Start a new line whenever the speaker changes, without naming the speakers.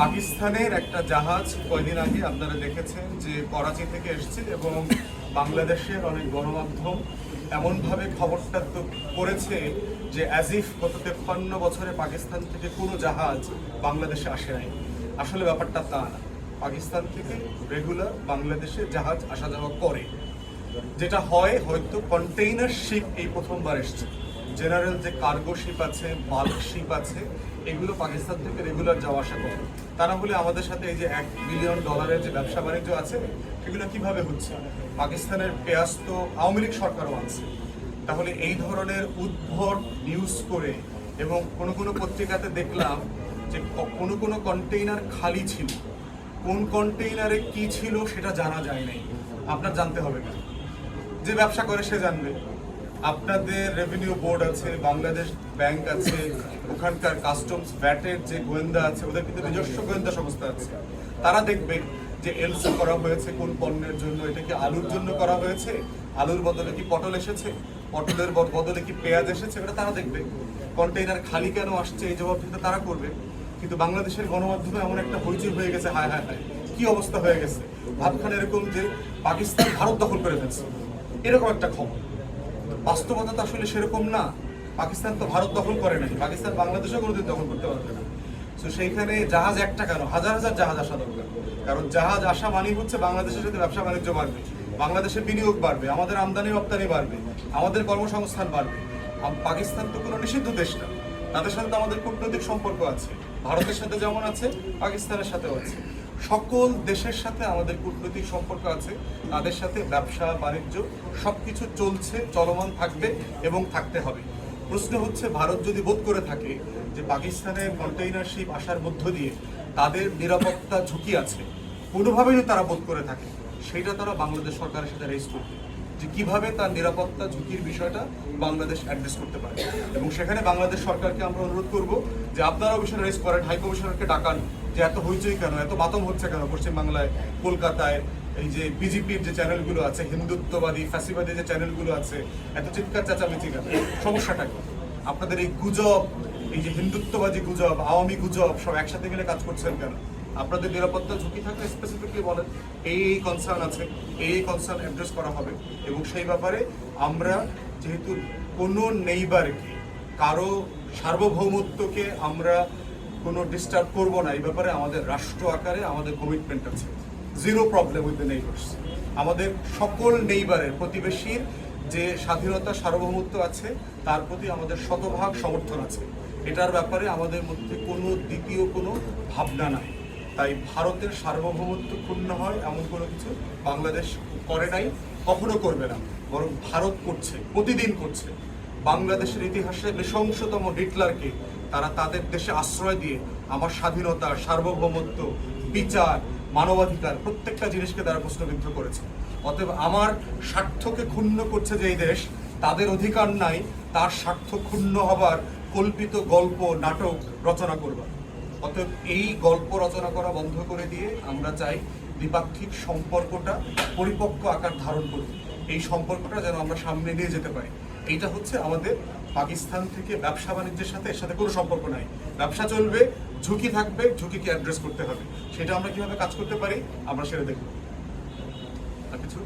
পাকিস্তানের একটা জাহাজ কয়দিন আগে আপনারা দেখেছেন যে করাচি থেকে এসেছে এবং বাংলাদেশের অনেক গণমাধ্যম এমনভাবে খবরটা তো করেছে যে অ্যাজিফ গত তেপ্পান্ন বছরে পাকিস্তান থেকে কোনো জাহাজ বাংলাদেশে আসে নাই। আসলে ব্যাপারটা তা না। পাকিস্তান থেকে রেগুলার বাংলাদেশে জাহাজ আসা যাওয়া করে। যেটা হয় হয়তো কন্টেইনার শিপ এই প্রথমবার এসছে। জেনারেল যে কার্গো শিপ আছে বাল্ক শিপ আছে এগুলো পাকিস্তান থেকে রেগুলার যাওয়া আসা করে। তারা বলে আমাদের সাথে এই যে এক বিলিয়ন ডলারের যে ব্যবসা বাণিজ্য আছে, সেগুলো কীভাবে হচ্ছে? পাকিস্তানের পেঁয়াজ তো আওয়ামী লীগ সরকারও আছে তাহলে এই ধরনের উদ্ভট নিউজ করে এবং কোনো কোনো পত্রিকাতে দেখলাম যে কোনো কোনো কন্টেইনার খালি ছিল। কোন কন্টেইনারে কি ছিল সেটা জানা যায় নাই। আপনার জানতে হবে না। যে ব্যবসা করে সে জানবে। আপনাদের রেভিনিউ বোর্ড আছে, বাংলাদেশ ব্যাংক আছে, ওখানকার কাস্টমস ভ্যাটের যে গোয়েন্দা আছে, ওদের কিন্তু নিজস্ব গোয়েন্দা সংস্থা আছে। তারা দেখবে যে এলসি করা হয়েছে, কোন পণ্যের জন্য, এটা কি আলুর জন্য করা হয়েছে, আলুর বদলে কি পটল এসেছে, পটলের বদলে কি পেঁয়াজ এসেছে, এটা তারা দেখবে। কন্টেইনার খালি কেন আসছে, এই জবাব কিন্তু তারা করবে। কিন্তু বাংলাদেশের গণমাধ্যমে এমন একটা হইচই হয়ে গেছে, হায় হায় হায়। কি অবস্থা হয়ে গেছে? ভাবখান এরকম যে পাকিস্তান, ভারত দখল করে ফেলছে। এরকম একটা খবর। বাস্তবতা তো আসলে সেরকম না। পাকিস্তান তো ভারত দখল করে নাই। পাকিস্তান বাংলাদেশও কোনোদিন দখল করতে পারবে না। তো সেইখানে জাহাজ একটা কেন? হাজার হাজার জাহাজ আসা দরকার। কারণ জাহাজ আসা মানেই হচ্ছে বাংলাদেশের সাথে ব্যবসা বাণিজ্য বাড়বে। বাংলাদেশের বিনিয়োগ বাড়বে, আমাদের আমদানি রপ্তানি বাড়বে, আমাদের কর্মসংস্থান বাড়বে। পাকিস্তান তো কোনো নিষিদ্ধ দেশ না। তাদের সাথে তো আমাদের কূটনৈতিক সম্পর্ক আছে। ভারতের সাথে যেমন আছে, পাকিস্তানের সাথেও আছে। সকল দেশের সাথে আমাদের কূটনৈতিক সম্পর্ক আছে, তাদের সাথে ব্যবসা, বাণিজ্য, সবকিছু চলছে, চলমান থাকবে এবং থাকতে হবে। প্রশ্ন হচ্ছে, ভারত যদি বোধ করে থাকে যে পাকিস্তানের কন্টেইনার শিপ আসার মধ্য দিয়ে তাদের নিরাপত্তা ঝুঁকি আছে, কোনোভাবেই যদি তারা বোধ করে থাকে, সেটা তারা বাংলাদেশ সরকারের সাথে রেজ করবে। যে কীভাবে তার নিরাপত্তা ঝুঁকির বিষয়টা বাংলাদেশ অ্যাড্রেস করতে পারে। এবং সেখানে বাংলাদেশ সরকারকে আমরা অনুরোধ করব যে আপনারা বিষয়টা রেজ করেন হাই কমিশনারকে ডাকান। যে এত হইচই কেন? এত মাতম হচ্ছে কেন পশ্চিমবাংলায়, কলকাতায়? এই যে বিজেপির যে চ্যানেলগুলো আছে, হিন্দুত্ববাদী, ফ্যাসিবাদী যে চ্যানেলগুলো আছে, এত চিৎকার চেঁচামেচি কেন? সমস্যাটা আপনাদের এই গুজব, এই যে হিন্দুত্ববাদী গুজব, আওয়ামী গুজব, সব একসাথে মিলে কাজ করছেন কেন? আপনাদের নিরাপত্তা ঝুঁকি থাকলে স্পেসিফিকলি বলেন। এই এই কনসার্ন আছে, এই এই কনসার্ন অ্যাড্রেস করা হবে। এবং সেই ব্যাপারে আমরা যেহেতু কোনো নেইবারকে কারও সার্বভৌমত্বকে আমরা কোনো ডিস্টার্ব করব না। এই ব্যাপারে আমাদের রাষ্ট্র আকারে আমাদের কমিটমেন্ট আছে। Zero problem with the neighbours আমাদের সকল নেইবারের প্রতিবেশীর যে স্বাধীনতা, সার্বভৌমত্ব আছে, তার প্রতি আমাদের শতভাগ সমর্থন আছে। এটার ব্যাপারে আমাদের মধ্যে কোনো দ্বিতীয় কোনো ভাবনা নাই। তাই ভারতের সার্বভৌমত্ব ক্ষুণ্ণ হয় এমন কোনো কিছু বাংলাদেশ করে নাই, কখনো করবে না। বরং ভারত করছে, প্রতিদিন করছে। বাংলাদেশের ইতিহাসে নৃশংসতম হিটলারকে তারা তাদের দেশে আশ্রয় দিয়ে আমার স্বাধীনতা, সার্বভৌমত্ব, বিচার, মানবাধিকার প্রত্যেকটা জিনিসকে তারা প্রশ্নবিদ্ধ করেছে। অতএব আমার স্বার্থকে ক্ষুণ্ণ করছে যে এই দেশ, তাদের অধিকার নাই, তার স্বার্থ ক্ষুণ্ণ হবার কল্পিত গল্প, নাটক রচনা করবার অতএব এই গল্প রচনা করা বন্ধ করে দিয়ে আমরা চাই দ্বিপাক্ষিক সম্পর্কটা পরিপক্ক আকার ধারণ করুক। এই সম্পর্কটা যেন আমরা সামনে নিয়ে যেতে পারি। এইটা হচ্ছে আমাদের পাকিস্তান থেকে ব্যবসা বাণিজ্যের সাথে এর সাথে কোনো সম্পর্ক নাই। ব্যবসা চলবে, ঝুঁকি থাকবে, ঝুঁকিকে অ্যাড্রেস করতে হবে। সেটা আমরা কীভাবে কাজ করতে পারি, আমরা সেটা দেখব। আর কিছু?